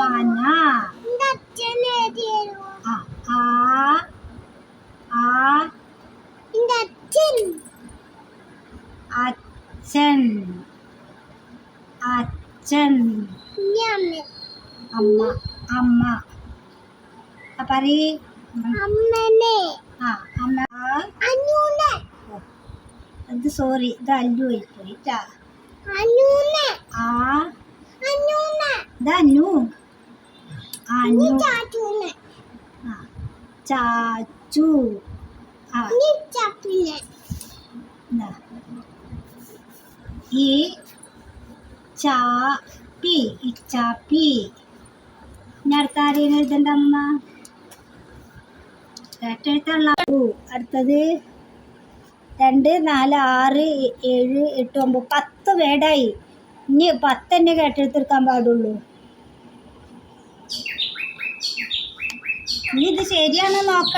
പന അച്ഛൻ. അച്ഛൻ. അമ്മ അമ്മ. പറയ്. അമ്മനെ. ആ അമ്മ. അനൂനെ. അത് സോറി ഇത് അല്ലു ആയിപ്പോയി ട്ടാ. അനൂനെ. ആ. അനൂനെ. ഇത് അനു അനു ചാച്ചൂനെ ആ ചാച്ചു. ഈ ചാപ്പി ഇച്ചാപ്പി ഇനി അടുത്ത ആരെയും എഴുതണ്ട അമ്മ? കേട്ടെഴുത്തുള്ള അടുത്തത് രണ്ട് നാല് ആറ് ഏഴ് എട്ട് ഒമ്പത് പത്ത് വേടായി. ഇനി പത്ത് തന്നെ കേട്ടെടുത്തെടുക്കാൻ പാടുള്ളൂ. ഇനി ഇത് ശരിയാണോ നോക്കണം